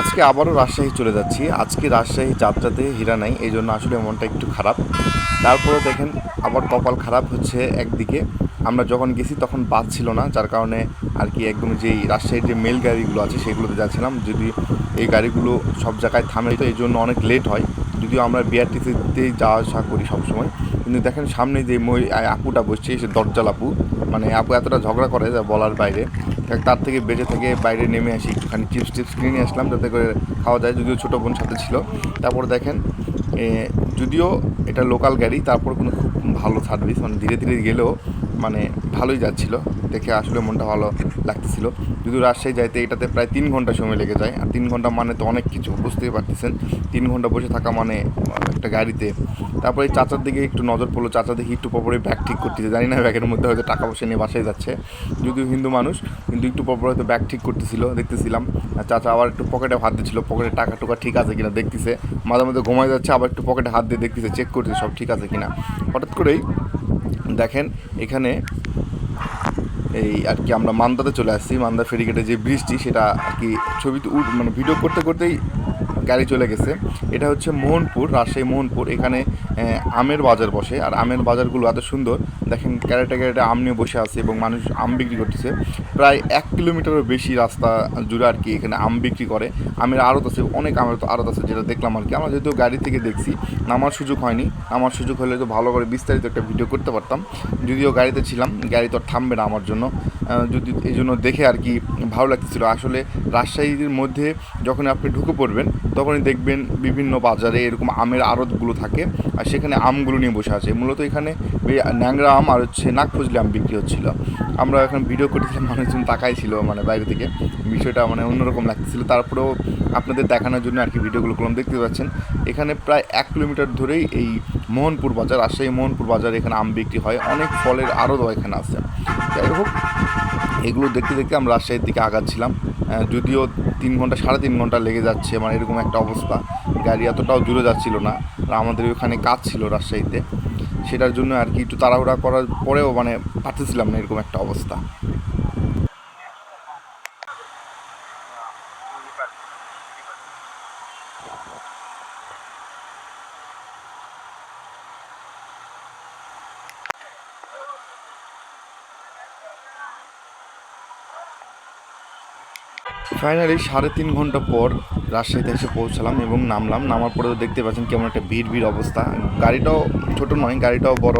আজকে আবারও রাজশাহী চলে যাচ্ছি। আজকে রাজশাহী যাত্রাতে হীরা নাই, এই জন্য আসলে মনটা একটু খারাপ। তারপরে দেখেন, আবার কপাল খারাপ হচ্ছে একদিকে। আমরা যখন গেছি তখন বাস ছিল না, যার কারণে আর কি একদম যেই রাজশাহীর যে মেল গাড়িগুলো আছে সেগুলোতে যাচ্ছিলাম। যদি এই গাড়িগুলো সব জায়গায় থামে, তো এই জন্য অনেক লেট হয়। যদিও আমরা বিআরটিসিতেই যাওয়া আসা করি সবসময়। কিন্তু দেখেন, সামনে যে মই আপুটা বসছে, সে দরজাল আপু। মানে আপু এতটা ঝগড়া করে যা বলার বাইরে। তার থেকে বেঁচে থেকে বাইরে নেমে আসি। একটুখানি চিপস টিপস কিনে নিয়ে আসলাম যাতে করে খাওয়া যায়, যদিও ছোটো বোন সাথে ছিল। তারপর দেখেন যদিও এটা লোকাল গাড়ি, তারপর কোনো খুব ভালো সার্ভিস মানে ধীরে ধীরে গেলেও মানে ভালোই যাচ্ছিল। দেখে আসলে মনটা ভালো লাগতেছিল। যদিও রাজশাহী যাইতে এটাতে প্রায় তিন ঘণ্টা সময় লেগে যায়। আর তিন ঘণ্টা মানে তো অনেক কিছু, বুঝতেই পারতেছেন। তিন ঘণ্টা বসে থাকা মানে একটা গাড়িতে। তারপরে চাচার দিকে একটু নজর পড়ল। চাচা দেখি একটু পরে ব্যাগ ঠিক করতেছে। জানি না ব্যাগের মধ্যে হয়তো টাকা পয়সা নিয়ে বাসায় যাচ্ছে। যদিও হিন্দু মানুষ, কিন্তু একটু পর হয়তো ব্যাগ ঠিক করতেছিল, দেখতেছিলাম। আর চাচা আবার একটু পকেটে হাত দিচ্ছিল। পকেটে টাকা টুকা ঠিক আছে কিনা দেখতেছে। মাঝে মাঝে ঘুমায় যাচ্ছে, আবার একটু পকেটে হাত দিয়ে দেখতেছে চেক করতেছে সব ঠিক আছে কিনা। হঠাৎ করেই দেখেন এখানে এই আর কি আমরা মান্দাতে চলে আসছি। মান্দা ফেরিঘাটে যে ব্রিজটি, সেটা আর কি ছবিতে মানে ভিডিও করতে করতেই গাড়ি চলে গেছে। এটা হচ্ছে মোহনপুর, রাজশাহী মোহনপুর। এখানে আমের বাজার বসে। আর আমের বাজারগুলো এত সুন্দর। দেখেন, ক্যারেটে ক্যারেটে আম নিয়ে বসে আছে এবং মানুষ আম বিক্রি করতেছে। প্রায় এক কিলোমিটারও বেশি রাস্তা জুড়ে আর কি এখানে আম বিক্রি করে। আমের আড়ত আছে, অনেক আমের তো আড়ত আছে যেটা দেখলাম আর কি। আমরা যেহেতু গাড়ি থেকে দেখছি, নামার সুযোগ হয়নি। নামার সুযোগ হলে তো ভালো করে বিস্তারিত একটা ভিডিও করতে পারতাম। যদিও গাড়িতে ছিলাম, গাড়ি তো থামবে না আমার জন্য। যদি এই জন্য দেখে আর কি ভালো লাগতেছিল। আসলে রাজশাহীর মধ্যে যখন আপনি ঢুকে পড়বেন তখনই দেখবেন বিভিন্ন বাজারে এরকম আমের আড়তগুলো থাকে, আর সেখানে আমগুলো নিয়ে বসে আছে। মূলত এখানে ন্যাংরা আম আর হচ্ছে নাকফজলি আম বিক্রি হচ্ছিল। আমরা এখন ভিডিও করতেছিলাম, মানুষজন তাকাই ছিল মানে বাইরে থেকে। বিষয়টা মানে অন্যরকম লাগতেছিল। তারপরেও আপনাদের দেখানোর জন্য আর কি ভিডিওগুলো করলাম। দেখতে পাচ্ছেন, এখানে প্রায় এক কিলোমিটার ধরেই এই মোহনপুর বাজার, রাজশাহী মোহনপুর বাজারে এখানে আম বিক্রি হয়। অনেক ফলের আড়তও এখানে আছে। যাই হোক এগুলো দেখতে দেখতে আমরা রাজশাহীর দিকে আগাচ্ছিলাম। যদিও তিন ঘণ্টা, সাড়ে তিন ঘণ্টা লেগে যাচ্ছে মানে এরকম একটা অবস্থা। গাড়ি এতটাও জুড়ে যাচ্ছিল না, আর আমাদের ওখানে কাজ ছিল রাজশাহীতে। সেটার জন্য আর কি একটু তাড়াহুড়া করার পরেও মানে পারতেছিলাম না এরকম একটা অবস্থা। ফাইনালি সাড়ে তিন ঘণ্টা পর রাজশাহীতে এসে পৌঁছালাম এবং নামলাম। নামার পরেও দেখতে পাচ্ছেন কেমন একটা ভিড় ভিড় অবস্থা। গাড়িটাও ছোট নয়, গাড়িটাও বড়।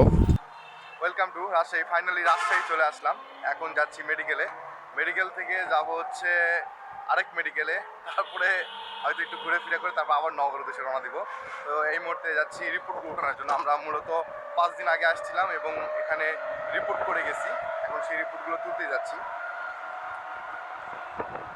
Welcome to Rajshahi. Finally Rajshahi চলে আসলাম। এখন যাচ্ছি মেডিকেলে মেডিকেল থেকে যাব হচ্ছে আরেক মেডিকেলে তারপরে হয়তো একটু ঘুরে ফিরে করে তারপর আবার নগর উদ্দেশ্যে রওনা দিব। তো এই মুহূর্তে যাচ্ছি রিপোর্ট ওঠানোর জন্য। আমরা মূলত পাঁচ দিন আগে আসছিলাম এবং এখানে রিপোর্ট করে গেছি। এখন সেই রিপোর্টগুলো তুলতে যাচ্ছি।